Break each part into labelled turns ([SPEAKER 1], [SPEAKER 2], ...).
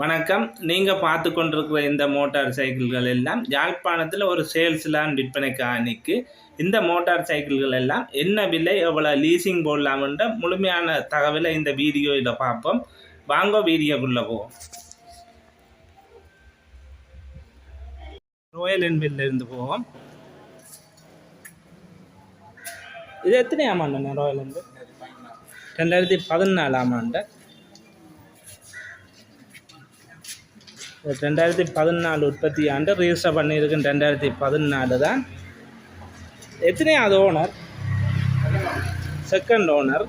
[SPEAKER 1] வணக்கம். நீங்கள் பார்த்து கொண்டிருக்கிற இந்த மோட்டார் சைக்கிள்கள் எல்லாம் யாழ்ப்பாணத்தில் ஒரு சேல்ஸ்லாம் விற்பனைக்காக நிற்கு இந்த மோட்டார் சைக்கிள்கள் எல்லாம் என்ன விலை எவ்வளோ லீசிங் போடலாம்ன்ற முழுமையான தகவலை இந்த வீடியோவில் பார்ப்போம். வாங்க வீடியோக்குள்ளே போவோம். ராயல் என்ஃபீல்டிலிருந்து போவோம். இது எத்தனை ஆமாண்டண்ணா ராயல் என்ஃபீல்டு ரெண்டாயிரத்தி பதினாலாம் ஆண்டு. ரெண்டாயிரத்தி பதினாலு உற்பத்தி ஆண்டு ரிஜிஸ்டர் பண்ணியிருக்கேன் ரெண்டாயிரத்தி பதினாலு தான். எத்தனையாவது ஓனர் செகண்ட் ஓனர்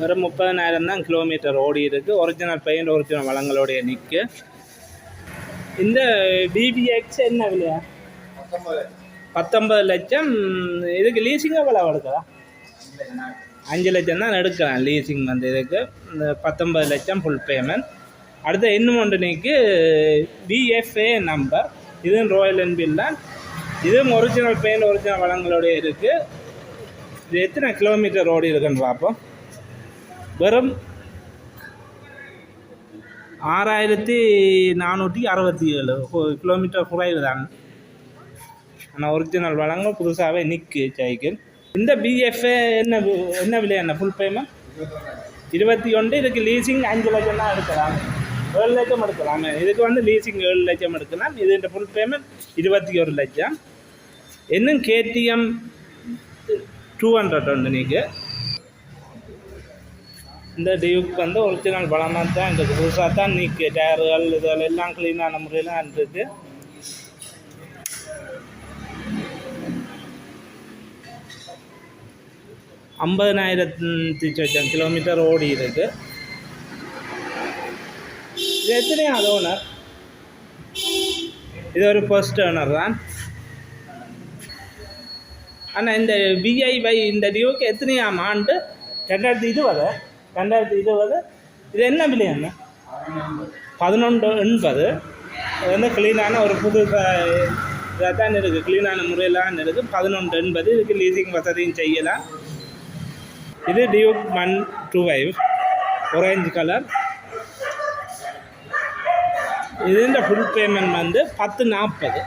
[SPEAKER 1] வெறும் முப்பதனாயிரம் தான் கிலோமீட்டர் ஓடி இருக்கு. ஒரிஜினல் பெயிண்ட் ஒரிஜினல் வளங்களுடைய நிற்கு இந்த பிபிஎக்ஸ் என்ன விலையா? பத்தொன்பது. லட்சம். இதுக்கு லீசிங் எவ்வளோ எடுக்குதா அஞ்சு லட்சம் தான் எடுக்கலாம் லீசிங் வந்து இதுக்கு. இந்த பத்தொன்பது லட்சம் ஃபுல் பேமெண்ட் அடுத்து இன்னும் ஒன்று நீக்கு பிஎஃப்ஏ நம்பர் இதுவும் ராயல் என்ஃபீல்ட் தான். இதுவும் ஒரிஜினல் பெயிண்ட் ஒரிஜினல் வளங்களோடய இருக்குது இது எத்தனை கிலோமீட்டர் ரோடு இருக்குன்னு பார்ப்போம். வெறும் ஆறாயிரத்தி நானூற்றி அறுபத்தி ஏழு கிலோமீட்டர் குறைவு தான். ஆனால் ஒரிஜினல் வளங்கள் புதுசாகவே நிற்கு சைக்கிள் இந்த பிஎஃப்ஏ என்ன என்ன விலை என்ன? ஃபுல் பேமெண்ட் இருபத்தி ஒன்று இதுக்கு லீசிங் அஞ்சு லட்சம் தான் எடுக்கலாம். ஏழு லட்சம் எடுக்கலாம். இதுக்கு வந்து லீசிங் ஏழு லட்சம் எடுக்கலாம். இது ஃபுல் பேமெண்ட் இருபத்தி ஒரு லட்சம். இன்னும் கேடிஎம் டூ ஹண்ட்ரட் உண்டு நீங்கள் இந்த டியூக் வந்து ஒரிஜினல் பலமாக தான் இந்த புதுசாக தான் நீக்கு டயர்கள் இதெல்லாம் எல்லாம் க்ளீனான முறையில் இருக்குது. ஐம்பதனாயிரத்தி சொச்சம் கிலோமீட்டர் ஓடி இருக்கு. இது எத்தனையாவது ஓனர் இது ஒரு ஃபர்ஸ்ட் ஓனர் தான். ஆனால் இந்த பிஐ பை இந்த டியூக்கு எத்தனையாம் ஆண்டு? ரெண்டாயிரத்தி இருபது ரெண்டாயிரத்தி இருபது. இது என்ன விலை என்ன பதினொன்று எண்பது. இது வந்து க்ளீனான ஒரு புது இதாக தான் இருக்குது க்ளீனான முறையிலான் இருக்குது பதினொன்று எண்பது. இதுக்கு லீசிங் வசதியும் செய்யலாம். இது Duke one two five orange colour இதுன்ற full payment வந்து பத்து நாற்பது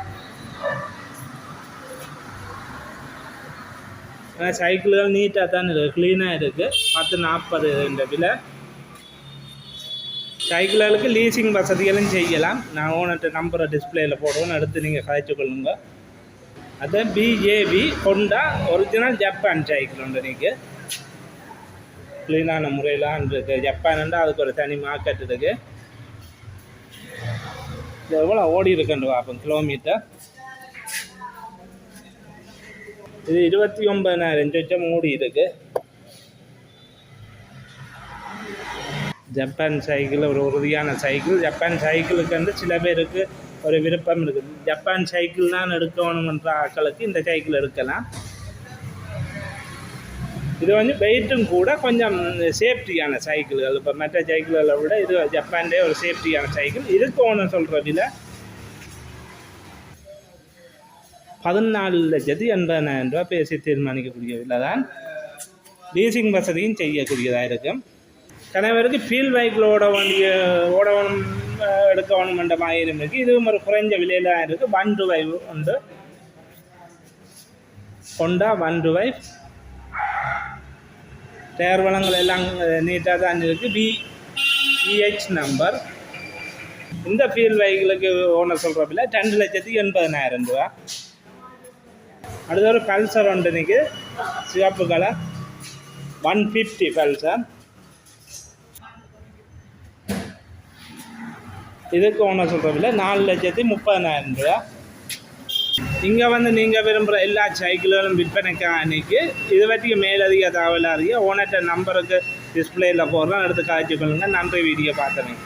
[SPEAKER 1] ஆனால் சைக்கிள்கள் நீட்டாக தான் இருக்குது க்ளீனாக இருக்குது பத்து நாற்பது இந்த விலை. சைக்கிள்களுக்கு லீசிங் வசதிகளும் செய்யலாம். நான் ஓனர்கிட்ட நம்பரை டிஸ்பிளேயில் போடுவோம் எடுத்து நீங்கள் கதைச்சு கொள்ளுங்க. அதான் பிஏவி ஹொண்டா ஒரிஜினல் ஜப்பான் சைக்கிள் உண்டு நீங்கள் க்ளீனான முறையிலாம் இருக்குது ஜப்பான்ண்டா அதுக்கு ஒரு தனி மார்க்கெட் இருக்குது எவ்வளோ ஓடி இருக்குன்னு பார்ப்போம் கிலோமீட்டர் இது இருபத்தி ஒன்பதாயிரம் லட்சம் ஓடி இருக்கு. ஜப்பான் சைக்கிள் ஒரு உறுதியான சைக்கிள் ஜப்பான் சைக்கிளுக்கு வந்து சில பேருக்கு ஒரு விருப்பம் இருக்குது ஜப்பான் சைக்கிள் தான் எடுக்கணுன்ற ஆட்களுக்கு இந்த சைக்கிள் எடுக்கலாம். இது வந்து வெயிட்டும் கூட கொஞ்சம் சேஃப்டியான சைக்கிள்கள் இப்போ மற்ற சைக்கிள்களை விட இது ஜப்பான்லேயே ஒரு சேஃப்டியான சைக்கிள் இதுக்கு ஒன்று சொல்கிற விலை பதினாலு லட்சத்தி எண்பதாயிரம் ரூபா பேசி தீர்மானிக்கக்கூடிய விலை தான் லீசிங் வசதியும் செய்யக்கூடியதாக இருக்கும். கணவருக்கு ஃபீல் பைக்கில் ஓட வேண்டிய ஓடணும் எடுக்க வேணுமென்ற மாதிரி இருக்குது இதுவும் ஒரு குறைஞ்ச விலையில் தான் இருக்குது ஒன் ரூபாய் உண்டு. ஹொண்டா ஒன் ரூபாய் டயர் வளங்கள் எல்லாம் நீட்டாக தான் இருக்குது பி இஹெச் நம்பர் இந்த ஃபீல் வெஹிக்கிளுக்கு ஓனர் சொல்கிற ரெண்டு லட்சத்தி எண்பதனாயிரம் ரூபா. அடுத்த ஒரு பல்சர் ஒன்று நிற்கு சிவப்பு கலர் ஒன் ஃபிஃப்டி பல்சர் இதுக்கு ஓனர் சொல்கிற நாலு லட்சத்தி முப்பதனாயிரம் ரூபா. இங்கே வந்து நீங்கள் விரும்புகிற எல்லா சைக்கிள்களும் விற்பனைக்காக அன்னைக்கு இது பற்றிய மேலதிக தகவலாக அறிய ஓனர்கிட்ட நம்பருக்கு டிஸ்பிளேயில் போடுறோம். எடுத்து காய்ச்சி கொள்ளுங்கள் நன்றி வீடியோ பார்த்தேன்